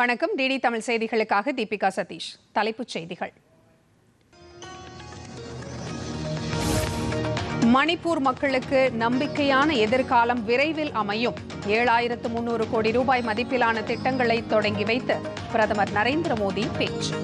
வணக்கம். டிடி தமிழ் செய்திகளுக்காக தீபிகா சதீஷ். தலைப்புச் செய்திகள். மணிப்பூர் மக்களுக்கு நம்பிக்கையான எதிர்காலம் விரைவில் அமையும். ஏழாயிரத்து முன்னூறு கோடி ரூபாய் மதிப்பிலான திட்டங்களை தொடங்கி வைத்து பிரதமர் நரேந்திர மோடி பேச்சு.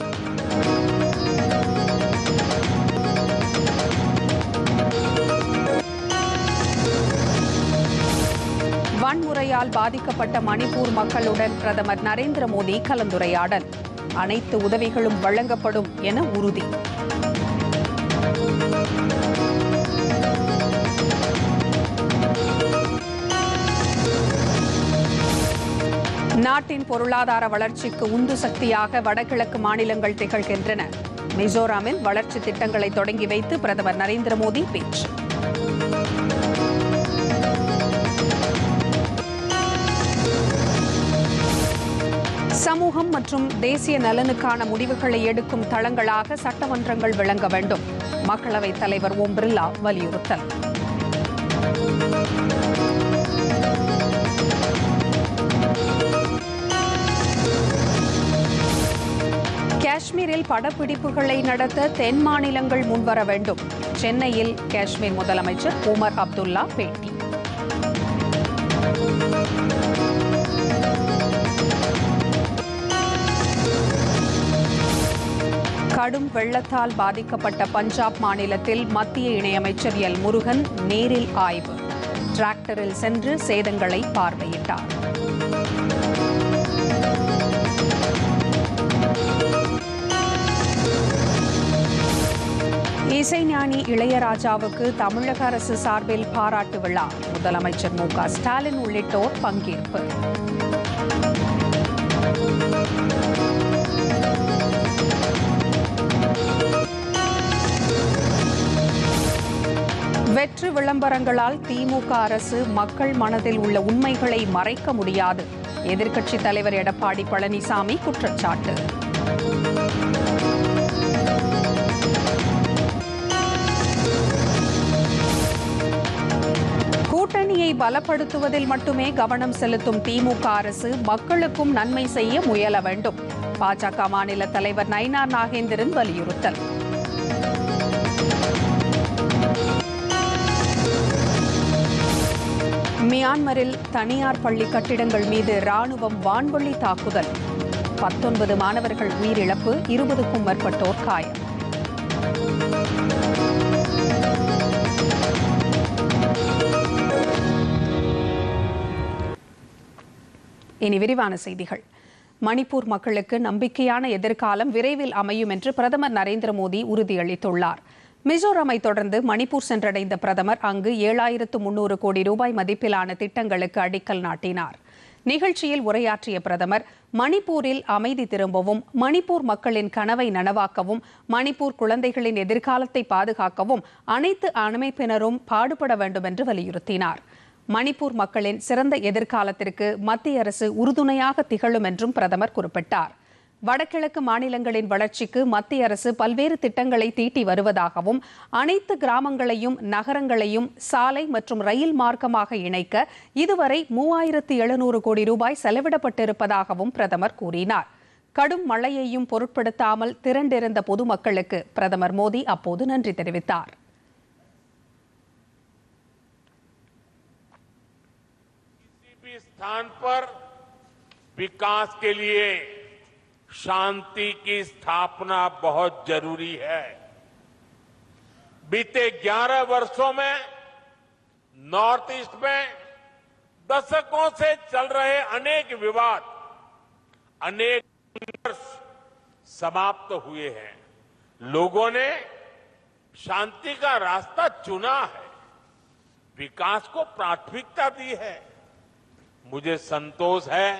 வன்முறையால் பாதிக்கப்பட்ட மணிப்பூர் மக்களுடன் பிரதமர் நரேந்திர மோடி கலந்துரையாடல். அனைத்து உதவிகளும் வழங்கப்படும் என உறுதி. நாட்டின் பொருளாதார வளர்ச்சிக்கு உந்து சக்தியாக வடகிழக்கு மாநிலங்கள் திகழ்கின்றன. மிசோராமில் வளர்ச்சி திட்டங்களை தொடங்கி வைத்து பிரதமர் நரேந்திர மோடி பேச்சு. சமூகம் மற்றும் தேசிய நலனுக்கான முடிவுகளை எடுக்கும் தளங்களாக சட்டமன்றங்கள் விளங்க வேண்டும். மக்களவைத் தலைவர் ஓம் பிர்லா வலியுறுத்தல். காஷ்மீரில் படப்பிடிப்புகளை நடத்த தென் மாநிலங்கள் முன்வர வேண்டும். சென்னையில் காஷ்மீர் முதலமைச்சர் உமர் அப்துல்லா பேட்டி. கடும் வெள்ளத்தால் பாதிக்கப்பட்ட பஞ்சாப் மாநிலத்தில் மத்திய இணையமைச்சர் எல். முருகன் நேரில் ஆய்வு. டிராக்டரில் சென்று சேதங்களை பார்வையிட்டார். இசைஞானி இளையராஜாவுக்கு தமிழக அரசு சார்பில் பாராட்டு விழா. முதலமைச்சர் மு க ஸ்டாலின் உள்ளிட்டோர் பங்கேற்பு. வெற்று விளம்பரங்களால் திமுக அரசு மக்கள் மனதில் உள்ள உண்மைகளை மறைக்க முடியாது. எதிர்க்கட்சித் தலைவர் எடப்பாடி பழனிசாமி குற்றச்சாட்டு. கூட்டணியை பலப்படுத்துவதில் மட்டுமே கவனம் செலுத்தும் திமுக அரசு மக்களுக்கும் நன்மை செய்ய முயல வேண்டும். பாஜக மாநில தலைவர் நயினார் நாகேந்திரன் வலியுறுத்தல். மியான்மரில் தனியார் பள்ளி கட்டிடங்கள் மீது ராணுவம் வான்வழி தாக்குதல். பத்தொன்பது மாணவர்கள் உயிரிழப்பு இருபதுக்கும் மேற்பட்டோர் காயம். இனி விரிவான செய்திகள். மணிப்பூர் மக்களுக்கு நம்பிக்கையான எதிர்காலம் விரைவில் அமையும் என்று பிரதமர் நரேந்திர மோடி உறுதியளித்துள்ளார். மிசோரமை தொடர்ந்து மணிப்பூர் சென்றடைந்த பிரதமர் அங்கு ஏழாயிரத்து முன்னூறு கோடி ரூபாய் மதிப்பிலான திட்டங்களுக்கு அடிக்கல் நாட்டினார். நிகழ்ச்சியில் உரையாற்றிய பிரதமர் மணிப்பூரில் அமைதி திரும்பவும் மணிப்பூர் மக்களின் கனவை நனவாக்கவும் மணிப்பூர் குழந்தைகளின் எதிர்காலத்தை பாதுகாக்கவும் அனைத்து அமைப்பினரும் பாடுபட வேண்டும் என்று வலியுறுத்தினார். மணிப்பூர் மக்களின் சிறந்த எதிர்காலத்திற்கு மத்திய அரசு உறுதுணையாக திகழும் என்றும் பிரதமர் குறிப்பிட்டார். வடகிழக்கு மாநிலங்களின் வளர்ச்சிக்கு மத்திய அரசு பல்வேறு திட்டங்களை தீட்டி வருவதாகவும் அனைத்து கிராமங்களையும் நகரங்களையும் சாலை மற்றும் ரயில் மார்க்கமாக இணைக்க இதுவரை மூவாயிரத்து எழுநூறு கோடி ரூபாய் செலவிடப்பட்டிருப்பதாகவும் பிரதமர் கூறினார் கடும் மழையையும் பொருட்படுத்தாமல் திரண்டிருந்த பொதுமக்களுக்கு பிரதமர் மோடி அப்போது நன்றி தெரிவித்தார் किसी भी स्थान पर विकास के लिए शांति की स्थापना बहुत ज़रूरी है। बीते 11 वर्षों में, नॉर्थ ईस्ट में दशकों से चल रहे अनेक विवाद, अनेक संघर्ष समाप्त हुए हैं। लोगों ने शांति का रास्ता चुना है, विकास को प्राथमिकता दी है। मुझे संतोष है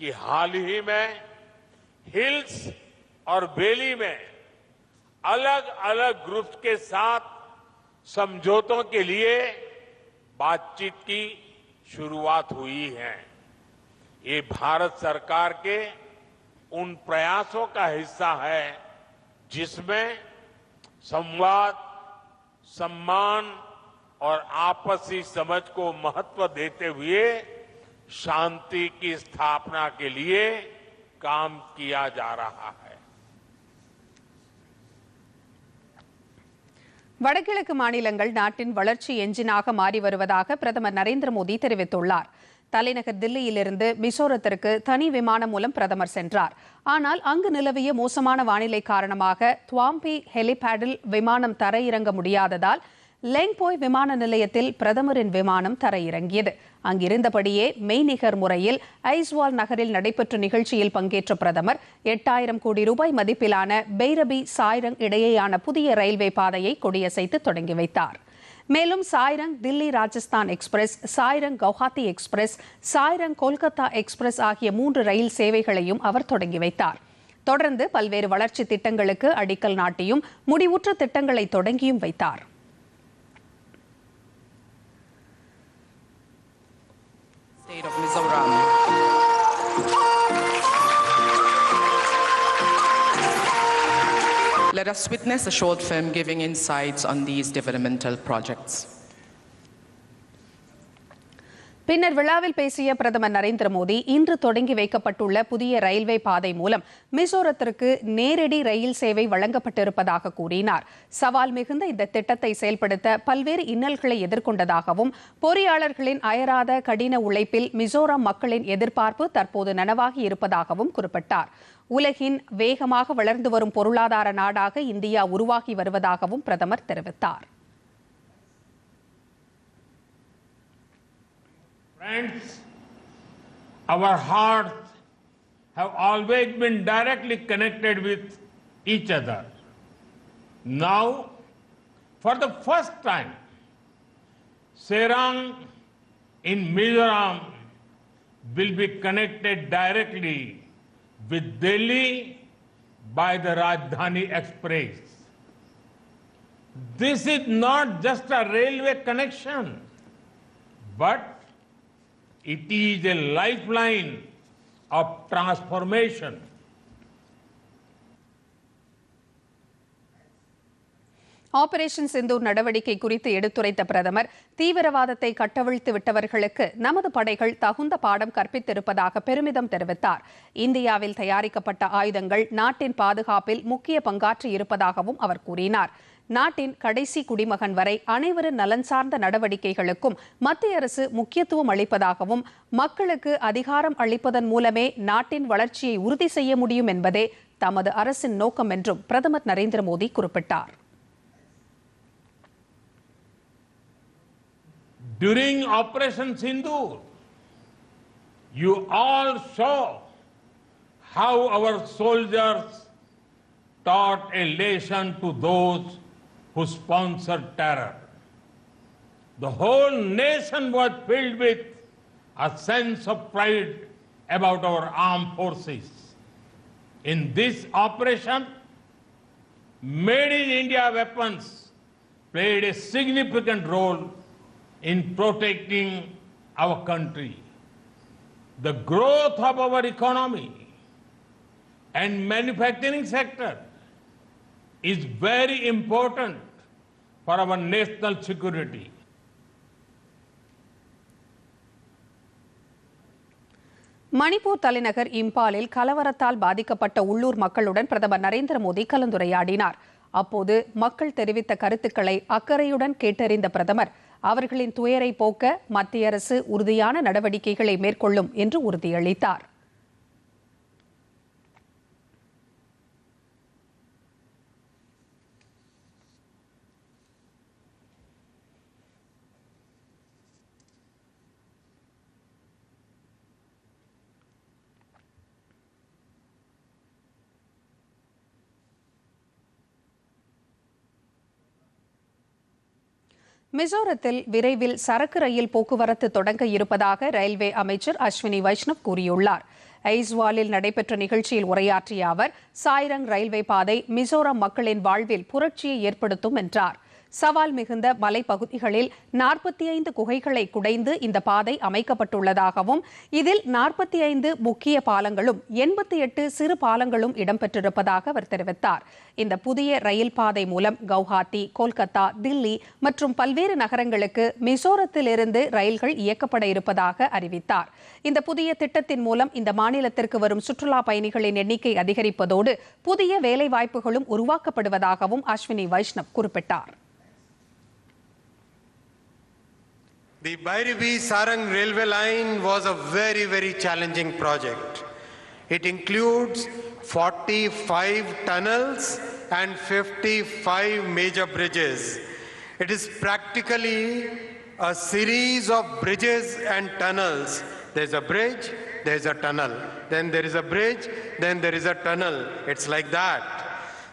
कि हाल ही में हिल्स और बेली में अलग अलग ग्रुप्स के साथ समझौतों के लिए बातचीत की शुरुआत हुई है। ये भारत सरकार के उन प्रयासों का हिस्सा है जिसमें संवाद, सम्मान और आपसी समझ को महत्व देते हुए शांति की स्थापना के लिए काम किया जा रहा है வடகிழக்கு மாநிலங்கள் நாட்டின் வளர்ச்சி எஞ்சினாக மாறி வருவதாக பிரதமர் நரேந்திர மோடி தெரிவித்துள்ளார் தலைநகர் தில்லியிலிருந்து மிசோரத்திற்கு தனி விமானம் மூலம் பிரதமர் சென்றார் ஆனால் அங்கு நிலவிய மோசமான வானிலை காரணமாக துவாம்பி ஹெலிபேடில் விமானம் தரையிறங்க முடியாததால் லெங்போய் விமான நிலையத்தில் பிரதமரின் விமானம் தரையிறங்கியது. அங்கிருந்தபடியே மெய்நிகர் முறையில் ஐஸ்வால் நகரில் நடைபெற்ற நிகழ்ச்சியில் பங்கேற்ற பிரதமர் எட்டாயிரம் கோடி ரூபாய் மதிப்பிலான பெய்ரபி சாய்ரங் இடையேயான புதிய ரயில்வே பாதையை கொடியசைத்து தொடங்கி வைத்தார். மேலும் Sairang Delhi Rajasthan express Sairang Guwahati express Sairang Kolkata express ஆகிய மூன்று ரயில் சேவைகளையும் அவர் தொடங்கி வைத்தார். தொடர்ந்து பல்வேறு வளர்ச்சி திட்டங்களுக்கு அடிக்கல் நாட்டியும் முடிவுற்ற திட்டங்களை தொடங்கியும் வைத்தார். State of Mizoram. Let us witness a short film giving insights on these developmental projects. பின்னர் விழாவில் பேசிய பிரதமர் நரேந்திர மோடி இன்று தொடங்கி வைக்கப்பட்டுள்ள புதிய ரயில்வே பாதை மூலம் மிசோரத்திற்கு நேரடி ரயில் சேவை வழங்கப்பட்டிருப்பதாக கூறினார். சவால் மிகுந்த இந்த திட்டத்தை செயல்படுத்த பல்வேறு இன்னல்களை எதிர்கொண்டதாகவும் பொறியாளர்களின் அயராத கடின உழைப்பில் மிசோரம் மக்களின் எதிர்பார்ப்பு தற்போது நனவாகி இருப்பதாகவும் குறிப்பிட்டார். உலகின் வேகமாக வளர்ந்து வரும் பொருளாதார நாடாக இந்தியா உருவாகி வருவதாகவும் பிரதமர் தெரிவித்தார். Friends, our hearts have always been directly connected with each other. Now, for the first time, Serang in Mizoram will be connected directly with Delhi by the Rajdhani Express. This is not just a railway connection, but it is a lifeline of transformation. Operation Sindoor நடவடிக்கை குறித்து எடுத்துரைத்த பிரதமர் தீவிரவாதத்தை கட்டவிழ்த்து விட்டவர்களுக்கு நமது படைகள் தகுந்த பாடம் கற்பித்திருப்பதாக பெருமிதம் தெரிவித்தார் இந்தியாவில் தயாரிக்கப்பட்ட ஆயுதங்கள் நாட்டின் பாதுகாப்பில் முக்கிய பங்காற்றி இருப்பதாகவும் அவர் கூறினார் நாட்டின் கடைசி குடிமகன் வரை அனைவரின் நலன் சார்ந்த நடவடிக்கைகளுக்கும் மத்திய அரசு முக்கியத்துவம் அளிப்பதாகவும் மக்களுக்கு அதிகாரம் அளிப்பதன் மூலமே நாட்டின் வளர்ச்சியை உறுதி செய்ய முடியும் என்பதே தமது அரசின் நோக்கம் என்றும் பிரதமர் நரேந்திர மோடி குறிப்பிட்டார். During Operation Sindoor, you all saw how our soldiers taught a lesson to those who sponsored terror. The whole nation was filled with a sense of pride about our armed forces. In this operation, made in India weapons played a significant role in protecting our country. The growth of our economy and manufacturing sector is very important for our national security. Manipur தலைநகர் இம்பாலில் கலவரத்தால் பாதிக்கப்பட்ட உள்ளூர் மக்களுடன் பிரதமர் நரேந்திர மோடி கலந்துரையாடினார் அப்போது மக்கள் தெரிவித்த கருத்துக்களை அக்கறையுடன் கேட்டறிந்த பிரதமர் அவர்களின் துயரை போக்க மத்திய அரசு உறுதியான நடவடிக்கைகளை மேற்கொள்ளும் என்று உறுதியளித்தார் மிசோரத்தில் விரைவில் சரக்கு ரயில் போக்குவரத்து தொடங்க இருப்பதாக ரயில்வே அமைச்சர் அஸ்வினி வைஷ்ணவ் கூறியுள்ளார். ஐஸ்வாலில் நடைபெற்ற நிகழ்ச்சியில் உரையாற்றிய அவர் சாய்ரங் ரயில்வே பாதை மிசோரம் மக்களின் வாழ்வில் புரட்சியை ஏற்படுத்தும் என்றார். சவால் மிகுந்த மலைப்பகுதிகளில் நாற்பத்தி ஐந்து குகைகளை குடைந்து இந்த பாதை அமைக்கப்பட்டுள்ளதாகவும் இதில் நாற்பத்தி ஐந்து முக்கிய பாலங்களும் எண்பத்தி எட்டு சிறு பாலங்களும் இடம்பெற்றிருப்பதாக அவர் தெரிவித்தார். இந்த புதிய ரயில் பாதை மூலம் கவுஹாத்தி கொல்கத்தா தில்லி மற்றும் பல்வேறு நகரங்களுக்கு மிசோரத்திலிருந்து ரயில்கள் இயக்கப்பட இருப்பதாக அறிவித்தார். இந்த புதிய திட்டத்தின் மூலம் இந்த மாநிலத்திற்கு வரும் சுற்றுலா பயணிகளின் எண்ணிக்கை அதிகரிப்பதோடு புதிய வேலைவாய்ப்புகளும் உருவாக்கப்படுவதாகவும் அஸ்வினி வைஷ்ணவ் குறிப்பிட்டார். The Bhairavi Sarang railway line was a very, very challenging project. It includes 45 tunnels and 55 major bridges. It is practically a series of bridges and tunnels. There's a bridge, there's a tunnel. Then there is a bridge, then there is a tunnel. It's like that.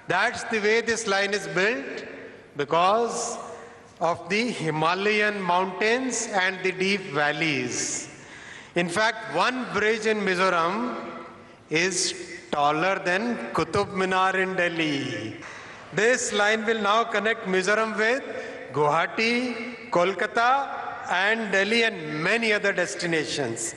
That's the way this line is built because of the Himalayan mountains and the deep valleys. In fact, one bridge in Mizoram is taller than Qutub Minar in Delhi. This line will now connect Mizoram with Guwahati, Kolkata, and Delhi and many other destinations.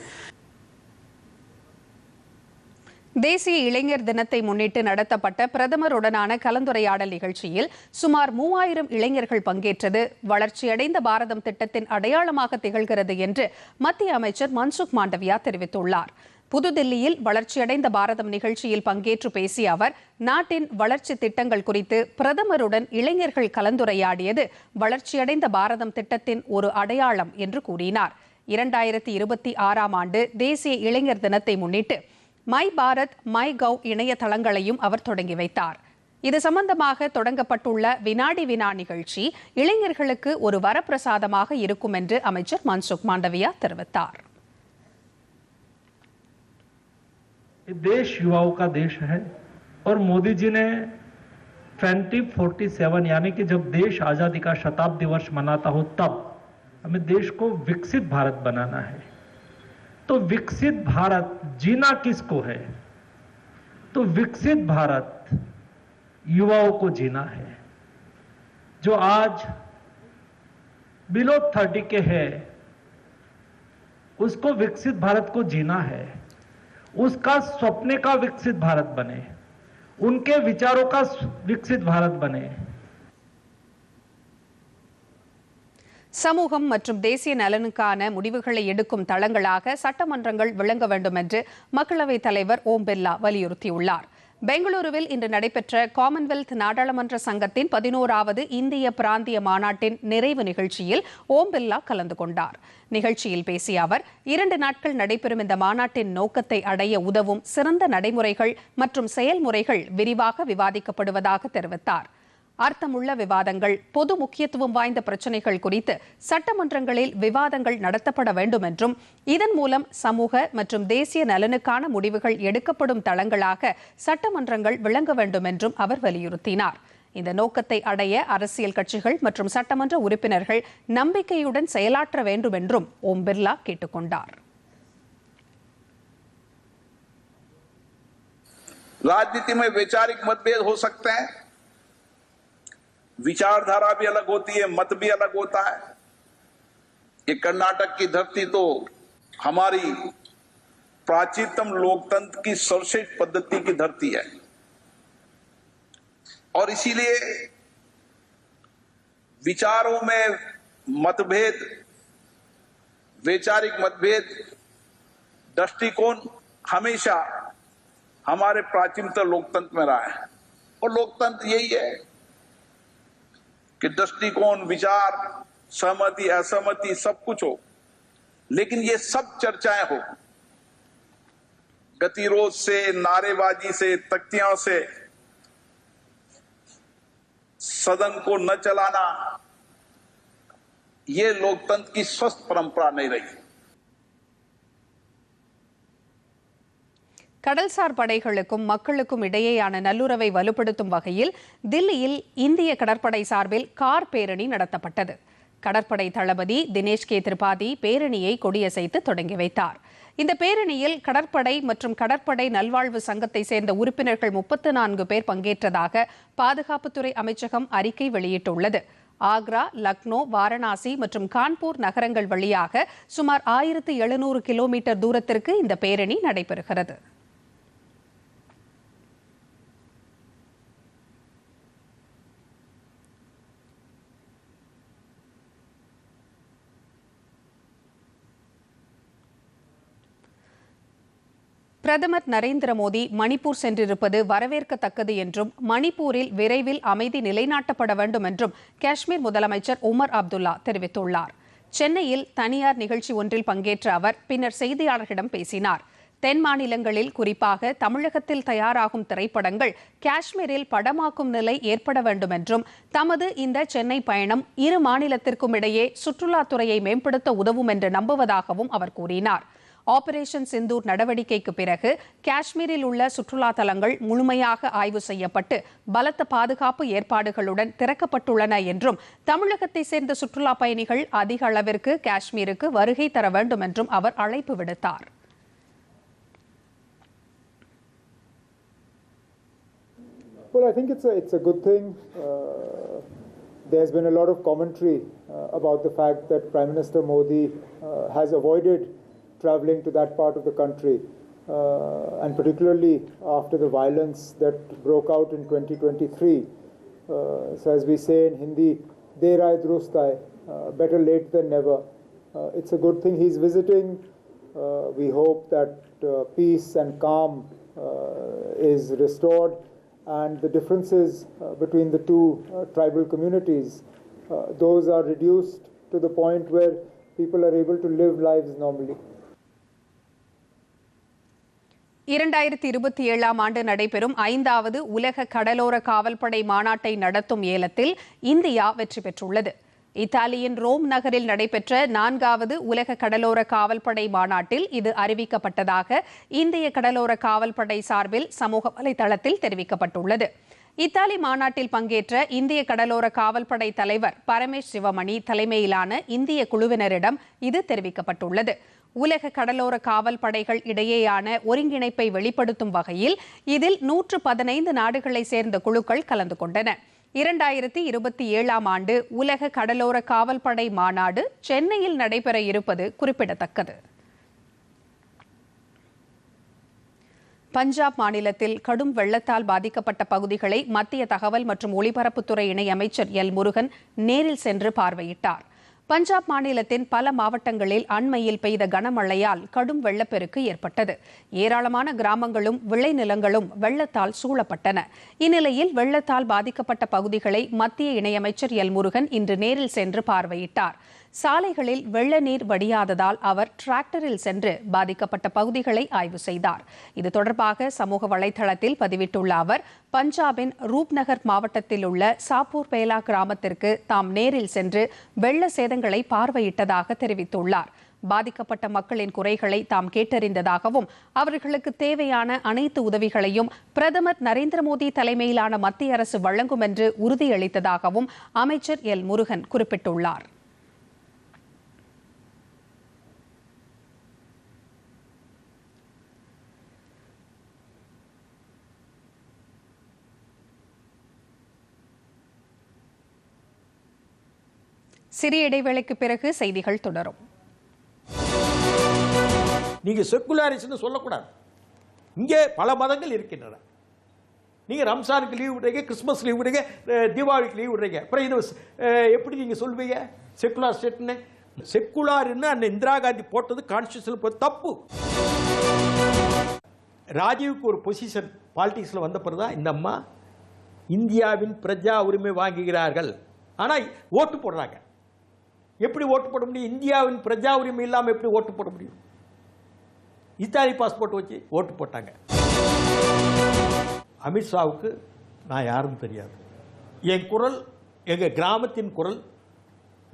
தேசிய இளைஞர் தினத்தை முன்னிட்டு நடத்தப்பட்ட பிரதமருடனான கலந்துரையாடல் நிகழ்ச்சியில் சுமார் மூவாயிரம் இளைஞர்கள் பங்கேற்றது. வளர்ச்சியடைந்த பாரதம் திட்டத்தின் அடையாளமாக திகழ்கிறது என்று மத்திய அமைச்சர் மன்சுக் மாண்டவியா தெரிவித்துள்ளார். புதுதில்லியில் வளர்ச்சியடைந்த பாரதம் நிகழ்ச்சியில் பங்கேற்று பேசிய அவர் நாட்டின் வளர்ச்சி திட்டங்கள் குறித்து பிரதமருடன் இளைஞர்கள் கலந்துரையாடியது வளர்ச்சியடைந்த பாரதம் திட்டத்தின் ஒரு அடையாளம் என்று கூறினார். இரண்டாயிரத்தி இருபத்தி ஆறாம் ஆண்டு தேசிய இளைஞர் தினத்தை முன்னிட்டு மை பாரத் மை கவ் இணையதளங்களையும் அவர் தொடங்கி வைத்தார் இது சம்பந்தமாக தொடங்கப்பட்டுள்ள வினாடி வினா நிகழ்ச்சி இளைஞர்களுக்கு ஒரு வரப்பிரசாதமாக இருக்கும் என்று அமைச்சர் மன்சுக் மாண்டவியா தெரிவித்தார் ये देश युवाओं का देश है और मोदी जी ने फैंटिव 47 यानी कि जब देश आजादी का शताब्दी वर्ष मनाता हो तब हमें देश को विकसित भारत बनाना है तो विकसित भारत जीना किसको है? तो विकसित भारत युवाओं को जीना है। जो आज बिलो थर्टी के है, उसको विकसित भारत को जीना है। उसका स्वप्ने का विकसित भारत बने। उनके विचारों का विकसित भारत बने। சமூகம் மற்றும் தேசிய நலனுக்கான முடிவுகளை எடுக்கும் தளங்களாக சட்டமன்றங்கள் விளங்க வேண்டும் என்று மக்களவைத் தலைவர் ஓம் பிர்லா வலியுறுத்தியுள்ளார். பெங்களூருவில் இன்று நடைபெற்ற காமன்வெல்த் நாடாளுமன்ற சங்கத்தின் பதினோராவது இந்திய பிராந்திய மாநாட்டின் நிறைவு நிகழ்ச்சியில் ஓம் பிர்லா கலந்து கொண்டார். நிகழ்ச்சியில் பேசிய அவர் இரண்டு நாட்கள் நடைபெறும் இந்த மாநாட்டின் நோக்கத்தை அடைய உதவும் சிறந்த நடைமுறைகள் மற்றும் செயல்முறைகள் விரிவாக விவாதிக்கப்படுவதாக தெரிவித்தார். அர்த்தமுள்ள விவாதங்கள் பொது முக்கியத்துவம் வாய்ந்த பிரச்சினைகள் குறித்து சட்டமன்றங்களில் விவாதங்கள் நடத்தப்பட வேண்டும் என்றும் இதன் மூலம் சமூக மற்றும் தேசிய நலனுக்கான முடிவுகள் எடுக்கப்படும் தளங்களாக சட்டமன்றங்கள் விளங்க வேண்டும் என்றும் அவர் வலியுறுத்தினார் இந்த நோக்கத்தை அடைய அரசியல் கட்சிகள் மற்றும் சட்டமன்ற உறுப்பினர்கள் நம்பிக்கையுடன் செயலாற்ற வேண்டும் என்றும் ஓம் பிர்லா கேட்டுக்கொண்டார் राजनीति में वैचारिक मतभेद हो सकते हैं विचारधारा भी अलग होती है, मत भी अलग होता है। ये कर्नाटक की धरती तो हमारी प्राचीनतम लोकतंत्र की सर्वश्रेष्ठ पद्धति की धरती है। और इसीलिए विचारों में मतभेद, वैचारिक मतभेद, दृष्टिकोण हमेशा हमारे प्राचीनतम लोकतंत्र में रहा है। और लोकतंत्र यही है। कि दृष्टिकोण, विचार, सहमति, असहमति, सब कुछ हो। लेकिन ये सब चर्चाएँ हो। गतिरोध से, नारेबाजी से, तख्तियों से, सदन को न चलाना, ये लोकतंत्र की स्वस्थ परंपरा नहीं रही। கடல்சார் படைகளுக்கும் மக்களுக்கும் இடையேயான நல்லுறவை வலுப்படுத்தும் வகையில் தில்லியில் இந்திய கடற்படை சார்பில் கார் பேரணி நடத்தப்பட்டது. கடற்படை தளபதி தினேஷ் கே. திரிபாதி பேரணியை கொடியசைத்து தொடங்கி வைத்தார். இந்த பேரணியில் கடற்படை மற்றும் கடற்படை நல்வாழ்வு சங்கத்தை சேர்ந்த உறுப்பினர்கள் முப்பத்து நான்கு பேர் பங்கேற்றதாக பாதுகாப்புத்துறை அமைச்சகம் அறிக்கை வெளியிட்டுள்ளது. ஆக்ரா லக்னோ வாரணாசி மற்றும் கான்பூர் நகரங்கள் வழியாக சுமார் ஆயிரத்து எழுநூறு கிலோமீட்டர் தூரத்திற்கு இந்த பேரணி நடைபெறுகிறது. பிரதமர் நரேந்திர மோடி மணிப்பூர் சென்றிருப்பது வரவேற்கத்தக்கது என்றும் மணிப்பூரில் விரைவில் அமைதி நிலைநாட்டப்பட வேண்டும் என்றும் காஷ்மீர் முதலமைச்சர் உமர் அப்துல்லா தெரிவித்துள்ளார். சென்னையில் தனியார் நிகழ்ச்சி ஒன்றில் பங்கேற்ற அவர் பின்னர் செய்தியாளர்களிடம் பேசினார். தென் மாநிலங்களில் குறிப்பாக தமிழகத்தில் தயாராகும் திரைப்படங்கள் காஷ்மீரில் படமாக்கும் நிலை ஏற்பட வேண்டும் என்றும் தமது இந்த சென்னை பயணம் இரு மாநிலத்திற்கும் இடையே சுற்றுலாத்துறையை மேம்படுத்த உதவும் என்று நம்புவதாகவும் அவர் கூறினார். ஆபரேஷன் சிந்தூர் நடவடிக்கைக்கு பிறகு காஷ்மீரில் உள்ள சுற்றுலா தலங்கள் முழுமையாக ஆய்வு செய்யப்பட்டு பலத்த பாதுகாப்பு ஏற்பாடுகளுடன் திறக்கப்பட்டுள்ளன என்றும் தமிழகத்தை சேர்ந்த சுற்றுலா பயணிகள் அதிக அளவிற்கு காஷ்மீருக்கு வருகை தர வேண்டும் என்றும் அவர் அழைப்பு விடுத்தார் Well, I think it's a, it's a good thing. Uh, there's been a lot of commentary uh, about the fact that Prime Minister Modi uh, has avoided traveling to that part of the country, uh, and particularly after the violence that broke out in 2023. Uh, so, as we say in Hindi, aaye durust uh, better late than never. Uh, it's a good thing he's visiting. Uh, we hope that peace and calm is restored and the differences between the two tribal communities, those are reduced to the point where people are able to live lives normally. இரண்டாயிரத்தி இருபத்தி ஏழாம் ஆண்டு நடைபெறும் ஐந்தாவது உலக கடலோர காவல்படை மாநாட்டை நடத்தும் ஏலத்தில் இந்தியா வெற்றி பெற்றுள்ளது. இத்தாலியின் ரோம் நகரில் நடைபெற்ற நான்காவது உலக கடலோர காவல்படை மாநாட்டில் இது அறிவிக்கப்பட்டதாக இந்திய கடலோர காவல்படை சார்பில் சமூக வலைதளத்தில் தெரிவிக்கப்பட்டுள்ளது. இத்தாலி மாநாட்டில் பங்கேற்ற இந்திய கடலோர காவல்படை தலைவர் பரமேஷ் சிவமணி தலைமையிலான இந்திய குழுவினரிடம் இது தெரிவிக்கப்பட்டுள்ளது. உலக கடலோர காவல் படைகள் இடையேயான ஒருங்கிணைப்பை வெளிப்படுத்தும் வகையில் இதில் நூற்று பதினைந்து நாடுகளை சேர்ந்த குழுக்கள் கலந்து கொண்டன. இரண்டாயிரத்தி இருபத்தி ஏழாம் ஆண்டு உலக கடலோர காவல்படை மாநாடு சென்னையில் நடைபெற இருப்பது குறிப்பிடத்தக்கது. பஞ்சாப் மாநிலத்தில் கடும் வெள்ளத்தால் பாதிக்கப்பட்ட பகுதிகளை மத்திய தகவல் மற்றும் ஒலிபரப்புத்துறை இணையமைச்சர் எல் முருகன் நேரில் சென்று பார்வையிட்டார். பஞ்சாப் மாநிலத்தின் பல மாவட்டங்களில் அண்மையில் பெய்த கனமழையால் கடும் வெள்ளப்பெருக்கு ஏற்பட்டது. ஏராளமான கிராமங்களும் விளைநிலங்களும் வெள்ளத்தால் சூழப்பட்டன. இந்நிலையில் வெள்ளத்தால் பாதிக்கப்பட்ட பகுதிகளை மத்திய இணையமைச்சர் எல் முருகன் இன்று நேரில் சென்று பார்வையிட்டார். சாலைகளில் வெள்ள நீர் வடியாததால் அவர் டிராக்டரில் சென்று பாதிக்கப்பட்ட பகுதிகளை ஆய்வு செய்தார். இது தொடர்பாக சமூக வலைதளத்தில் பதிவிட்டுள்ள அவர் பஞ்சாபின் ரூப்நகர் மாவட்டத்தில் உள்ள சாப்பூர் பேலா கிராமத்திற்கு தாம் நேரில் சென்று வெள்ள சேதங்களை பார்வையிட்டதாக தெரிவித்துள்ளார். பாதிக்கப்பட்ட மக்களின் குறைகளை தாம் கேட்டறிந்ததாகவும் அவர்களுக்கு தேவையான அனைத்து உதவிகளையும் பிரதமர் நரேந்திர மோடி தலைமையிலான மத்திய அரசு வழங்கும் என்று உறுதியளித்ததாகவும் அமைச்சர் எல் முருகன் குறிப்பிட்டுள்ளார். சிறிய இடைவேளைக்கு பிறகு செய்திகள் தொடரும். நீங்கள் செக்குலாரிசம்னு சொல்லக்கூடாது. இங்கே பல மதங்கள் இருக்கின்றன. நீங்கள் ரம்சானுக்கு லீவ் விடுறீங்க கிறிஸ்மஸ் லீவ் விடுறீங்க தீபாவளிக்கு லீவ் விடுறீங்க. அப்புறம் இது எப்படி நீங்கள் சொல்வீங்க? செக்குலார் ஸ்டேட்னு செக்குலார்னு அந்த இந்திரா காந்தி போட்டது கான்ஸ்டியூஷன் தப்பு. ராஜீவுக்கு ஒரு பொசிஷன் பாலிடிக்ஸில் வந்த பிறகு தான் இந்த அம்மா இந்தியாவின் பிரஜா உரிமை வாங்குகிறார்கள். ஆனால் ஓட்டு போடுறாங்க. எப்படி ஓட்டு போட முடியும்? இந்தியாவின் பிரஜா உரிமை இல்லாமல் எப்படி ஓட்டு போட முடியும்? இத்தாலி பாஸ்போர்ட் வச்சு ஓட்டு போட்டாங்க. அமித்ஷாவுக்கு நான் யாரும் தெரியாது. என் குரல் எங்கள் கிராமத்தின் குரல்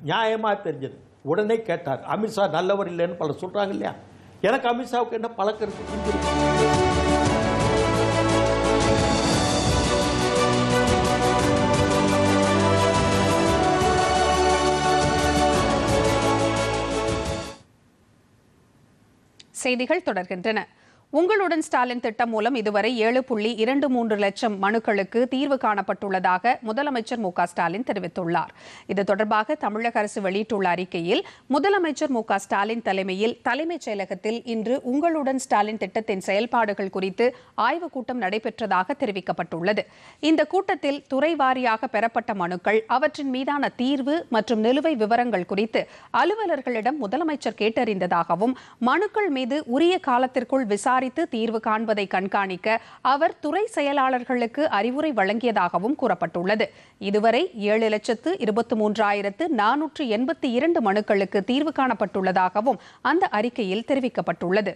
நியாயமாக தெரிஞ்சது. உடனே கேட்டார் அமித்ஷா நல்லவர் இல்லைன்னு பல சொல்கிறாங்க இல்லையா? எனக்கு அமித்ஷாவுக்கு என்ன பழக்கம் இருக்கு? செய்திகள் தொடர்கின்றன. உங்களுடன் ஸ்டாலின் திட்டம் மூலம் இதுவரை ஏழு புள்ளி இரண்டு மூன்று லட்சம் மனுக்களுக்கு தீர்வு காணப்பட்டுள்ளதாக முதலமைச்சர் மு ஸ்டாலின் தெரிவித்துள்ளார். இது தொடர்பாக தமிழக அரசு வெளியிட்டுள்ள அறிக்கையில் முதலமைச்சர் மு ஸ்டாலின் தலைமையில் தலைமைச் செயலகத்தில் இன்று உங்களுடன் ஸ்டாலின் திட்டத்தின் செயல்பாடுகள் குறித்து ஆய்வுக் கூட்டம் நடைபெற்றதாக தெரிவிக்கப்பட்டுள்ளது. இந்த கூட்டத்தில் துறை வாரியாக பெறப்பட்ட மனுக்கள் அவற்றின் மீதான தீர்வு மற்றும் நிலுவை விவரங்கள் குறித்து அலுவலர்களிடம் முதலமைச்சர் கேட்டறிந்ததாகவும் மனுக்கள் மீது உரிய காலத்திற்குள் விசாரணை விசாரித்து தீர்வு காண்பதை கண்காணிக்க அவர் துறை செயலாளர்களுக்கு அறிவுரை வழங்கியதாகவும் கூறப்பட்டுள்ளது. இதுவரை ஏழு லட்சத்து இருபத்தி மூன்றாயிரத்து நானூற்று எண்பத்தி இரண்டு மனுக்களுக்கு தீர்வு காணப்பட்டுள்ளதாகவும் அந்த அறிக்கையில் தெரிவிக்கப்பட்டுள்ளது.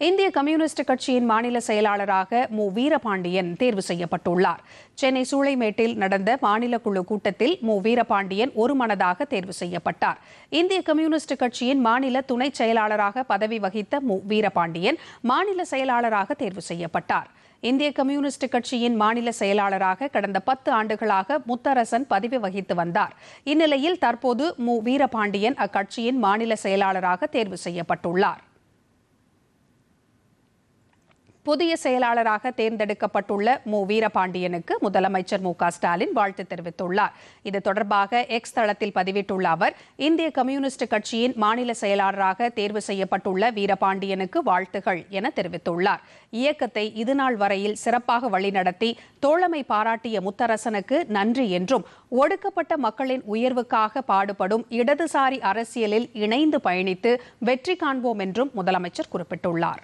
இந்திய கம்யூனிஸ்ட் கட்சியின் மாநில செயலாளராக மு. வீரபாண்டியன் தேர்வு செய்யப்பட்டுள்ளார். சென்னை சூளைமேட்டில் நடந்த மாநில குழு கூட்டத்தில் மு. வீரபாண்டியன் ஒருமனதாக தேர்வு செய்யப்பட்டார். இந்திய கம்யூனிஸ்ட் கட்சியின் மாநில துணை செயலாளராக பதவி வகித்த மு. வீரபாண்டியன் மாநில செயலாளராக தேர்வு செய்யப்பட்டார். இந்திய கம்யூனிஸ்ட் கட்சியின் மாநில செயலாளராக கடந்த பத்து ஆண்டுகளாக முத்தரசன் பதவி வகித்து வந்தார். இந்நிலையில் தற்போது மு. வீரபாண்டியன் அக்கட்சியின் மாநில செயலாளராக தேர்வு செய்யப்பட்டுள்ளார். புதிய செயலாளராக தேர்ந்தெடுக்கப்பட்டுள்ள மு. வீரபாண்டியனுக்கு முதலமைச்சர் மு. க. ஸ்டாலின் வாழ்த்து தெரிவித்துள்ளார். இது தொடர்பாக எக்ஸ் தளத்தில் பதிவிட்டுள்ள அவர் இந்திய கம்யூனிஸ்ட் கட்சியின் மாநில செயலாளராக தேர்வு செய்யப்பட்டுள்ள வீரபாண்டியனுக்கு வாழ்த்துகள் என தெரிவித்துள்ளார். இயக்கத்தை இதுநாள் வரையில் சிறப்பாக வழிநடத்தி தோழமை பாராட்டிய முத்தரசனுக்கு நன்றி என்றும் ஒடுக்கப்பட்ட மக்களின் உயர்வுக்காக பாடுபடும் இடதுசாரி அரசியலில் இணைந்து பயணித்து வெற்றி காண்போம் என்றும் முதலமைச்சர் குறிப்பிட்டுள்ளார்.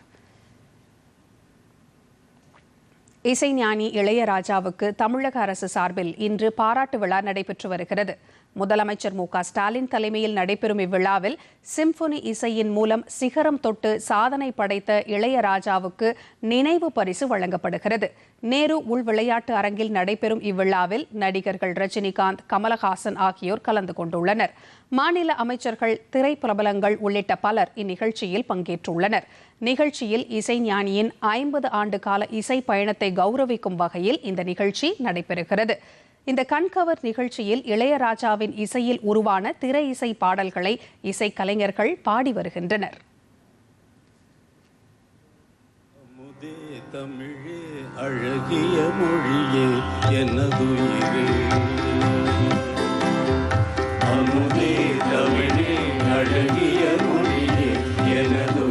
இசைஞானி இளையராஜாவுக்கு தமிழக அரசு சார்பில் இன்று பாராட்டு விழா நடைபெற்று வருகிறது. முதலமைச்சர் மு க ஸ்டாலின் தலைமையில் நடைபெறும் இவ்விழாவில் சிம்பொனி இசையின் மூலம் சிகரம் தொட்டு சாதனை படைத்த இளையராஜாவுக்கு நினைவு பரிசு வழங்கப்படுகிறது. நேரு உள் விளையாட்டு அரங்கில் நடைபெறும் இவ்விழாவில் நடிகர்கள் ரஜினிகாந்த் கமலஹாசன் ஆகியோர் கலந்து கொண்டுள்ளனர். மாநில அமைச்சர்கள் திரைப்பிரபலங்கள் உள்ளிட்ட பலர் இந்நிகழ்ச்சியில் பங்கேற்றுள்ளனர். நிகழ்ச்சியில் இசைஞானியின் ஐம்பது ஆண்டு கால இசை பயணத்தை கௌரவிக்கும் வகையில் இந்த நிகழ்ச்சி நடைபெறுகிறது. இந்த கண்கவர் நிகழ்ச்சியில் இளையராஜாவின் இசையில் உருவான திரை இசை பாடல்களை இசைக்கலைஞர்கள் பாடி வருகின்றனர். அழகிய மொழியே எனதுயிரே. அமுதே தமிழே அழகிய மொழியே எனது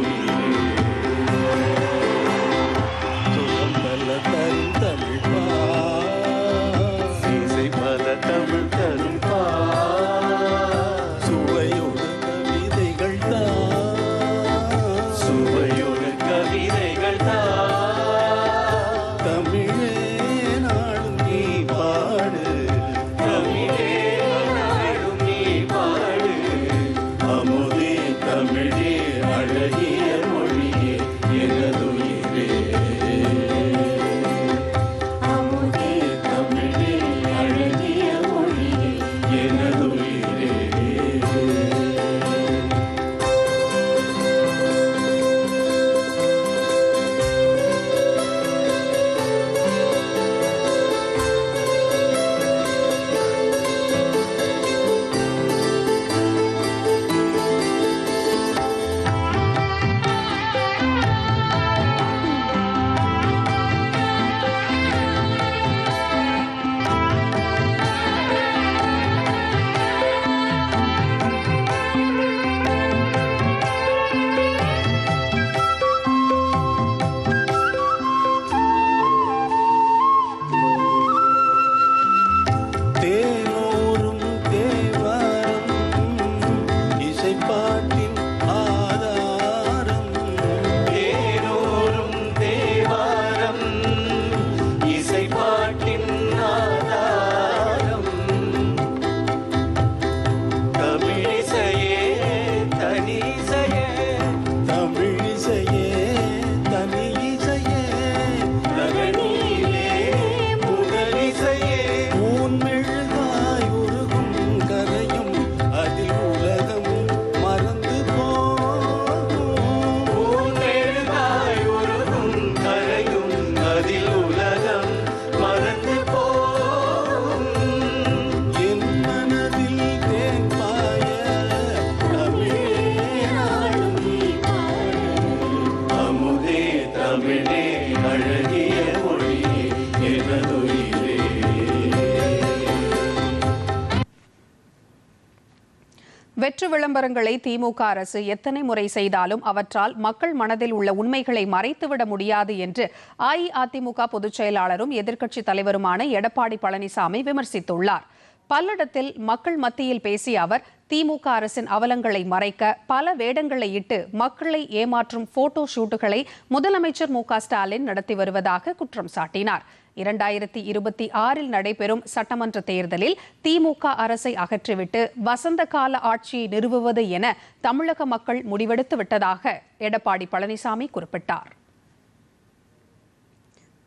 வெற்று விளம்பரங்களை திமுக அரசு எத்தனை முறை செய்தாலும் அவற்றால் மக்கள் மனதில் உள்ள உண்மைகளை மறைத்துவிட முடியாது என்று அஇஅதிமுக பொதுச் செயலாளரும் எதிர்க்கட்சித் தலைவருமான எடப்பாடி பழனிசாமி விமர்சித்துள்ளார். பல்லடத்தில் மக்கள் மத்தியில் பேசிய அவர் திமுக அரசின் அவலங்களை மறைக்க பல வேடங்களை இட்டு மக்களை ஏமாற்றும் போட்டோ ஷூட்டுகளை முதலமைச்சர் மு க ஸ்டாலின் நடத்தி வருவதாக குற்றம் சாட்டினார். இரண்டாயிரத்தி இருபத்தி ஆறில் நடைபெறும் சட்டமன்ற தேர்தலில் திமுக அரசை அகற்றிவிட்டு வசந்த கால ஆட்சியை நிறுவுவது என தமிழக மக்கள் முடிவெடுத்து விட்டதாக எடப்பாடி பழனிசாமி குறிப்பிட்டார்.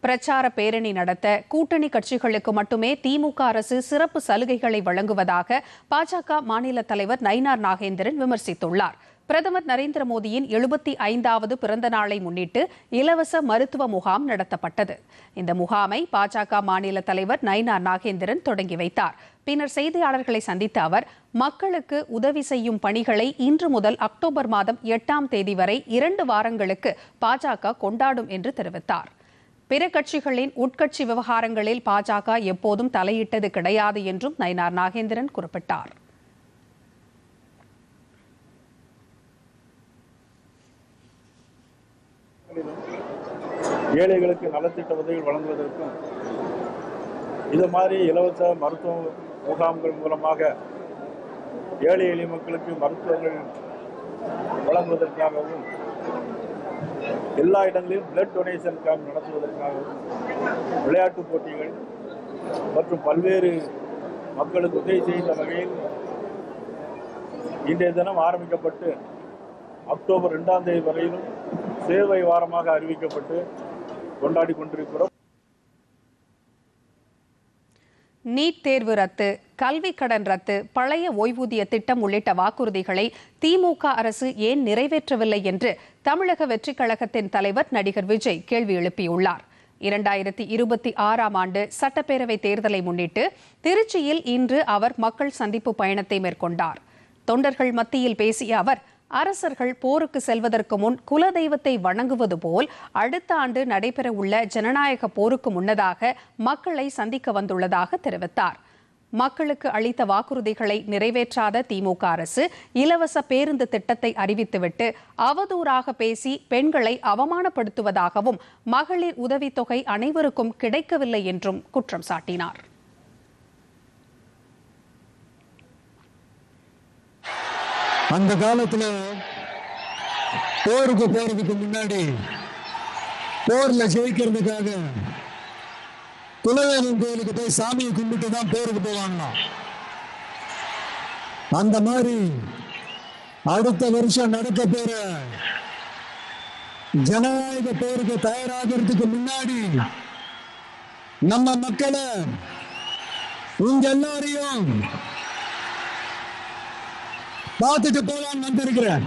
பிரச்சார பேரணி நடத்த கூட்டணி கட்சிகளுக்கு மட்டுமே திமுக அரசு சிறப்பு சலுகைகளை வழங்குவதாக பாஜக மாநில தலைவர் நயினார் நாகேந்திரன் விமர்சித்துள்ளார். பிரதமர் நரேந்திர மோடியின் எழுபத்தி ஐந்தாவது பிறந்த நாளை முன்னிட்டு இலவச மருத்துவ முகாம் நடத்தப்பட்டது. இந்த முகாமை பாஜக மாநில தலைவர் நயினார் நாகேந்திரன் தொடங்கி வைத்தார். பின்னர் செய்தியாளர்களை சந்தித்த அவர் மக்களுக்கு உதவி செய்யும் பணிகளை இன்று முதல் அக்டோபர் மாதம் எட்டாம் தேதி வரை இரண்டு வாரங்களுக்கு பாஜக கொண்டாடும் என்று தெரிவித்தார். பிற கட்சிகளின் உட்கட்சி விவகாரங்களில் பாஜக எப்போதும் தலையிட்டது கிடையாது என்றும் நயினார் நாகேந்திரன் குறிப்பிட்டார். ஏழைகளுக்கு நலத்திட்ட உதவிகள் வழங்குவதற்கும் இது மாதிரி இலவச மருத்துவ முகாம்கள் மூலமாக ஏழை எளிய மக்களுக்கு மருத்துவங்கள் வழங்குவதற்காகவும் எல்லா இடங்களிலும் பிளட் டொனேஷன் கேம்ப் நடத்துவதற்காகவும் விளையாட்டுப் போட்டிகள் மற்றும் பல்வேறு மக்களுக்கு உதவி செய்த வகையில் இன்றைய தினம் ஆரம்பிக்கப்பட்டு அக்டோபர் ரெண்டாம் தேதி வரையிலும் சேவை வாரமாக அறிவிக்கப்பட்டு கொண்டாடி கொண்டிருக்கிறோம். நீட் தேர்வு ரத்து. கல்வி கடன் ரத்து பழைய ஓய்வூதிய திட்டம் உள்ளிட்ட வாக்குறுதிகளை திமுக அரசு ஏன் நிறைவேற்றவில்லை என்று தமிழக வெற்றிக் கழகத்தின் தலைவர் நடிகர் விஜய் கேள்வி எழுப்பியுள்ளார். இரண்டாயிரத்தி இருபத்தி ஆறாம் ஆண்டு சட்டப்பேரவை தேர்தலை முன்னிட்டு திருச்சியில் இன்று அவர் மக்கள் சந்திப்பு பயணத்தை மேற்கொண்டார். தொண்டர்கள் மத்தியில் பேசிய அவர் அரசர்கள் போருக்கு செல்வதற்கு முன் குலதெய்வத்தை வணங்குவது போல் அடுத்த ஆண்டு நடைபெறவுள்ள ஜனநாயக போருக்கு முன்னதாக மக்களை சந்திக்க வந்துள்ளதாக தெரிவித்தார். மக்களுக்கு அளித்த வாக்குறுதிகளை நிறைவேற்றாத திமுக அரசு இலவச பேருந்து திட்டத்தை அறிவித்துவிட்டு அவதூறாக பேசி பெண்களை அவமானப்படுத்துவதாகவும் மகளிர் உதவித்தொகை அனைவருக்கும் கிடைக்கவில்லை என்றும் குற்றம் சாட்டினார். அந்த காலத்துல போருக்கு போறதுக்கு முன்னாடி போர்ல ஜெயிக்கிறதுக்காக குலதெய்வம் கோயிலுக்கு போய் சாமியை கும்பிட்டு தான் பேருக்கு போவாங்களாம். அந்த மாதிரி அடுத்த வருஷம் நடக்க போற ஜனநாயக போருக்கு தயாராகிறதுக்கு முன்னாடி நம்ம மக்களை உங்க எல்லாரையும் பார்த்துட்டு போலான்னு வந்திருக்கிறேன்.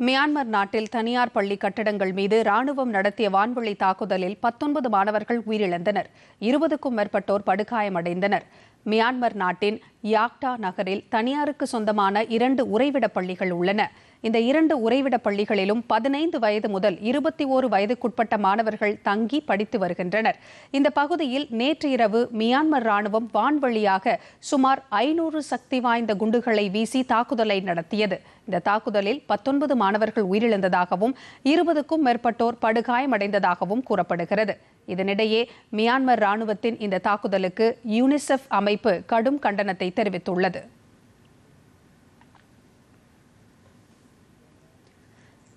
மியான்மர் நாட்டில் தனியார் பள்ளி கட்டடங்கள் மீது ராணுவம் நடத்திய வான்வழி தாக்குதலில் பத்தொன்பது மாணவர்கள் உயிரிழந்தனர். இருபதுக்கும் மேற்பட்டோர் படுகாயமடைந்தனர். மியான்மர் நாட்டின் யாக்டா நகரில் தனியாருக்கு சொந்தமான இரண்டு உறைவிட பள்ளிகள் உள்ளன. இந்த இரண்டு உறைவிட பள்ளிகளிலும் பதினைந்து வயது முதல் இருபத்தி ஓரு வயதுக்குட்பட்ட மாணவர்கள் தங்கி படித்து வருகின்றனர். இந்த பகுதியில் நேற்று இரவு மியான்மர் ராணுவம் வான்வழியாக சுமார் ஐநூறு சக்தி வாய்ந்த குண்டுகளை வீசி தாக்குதலை நடத்தியது. இந்த தாக்குதலில் பத்தொன்பது மாணவர்கள் உயிரிழந்ததாகவும் இருபதுக்கும் மேற்பட்டோர் படுகாயமடைந்ததாகவும் கூறப்படுகிறது. இதனிடையே மியான்மர் ராணுவத்தின் இந்த தாக்குதலுக்கு யூனிசெஃப் அமைப்பு கடும் கண்டனத்தை தெரிவித்துள்ளது.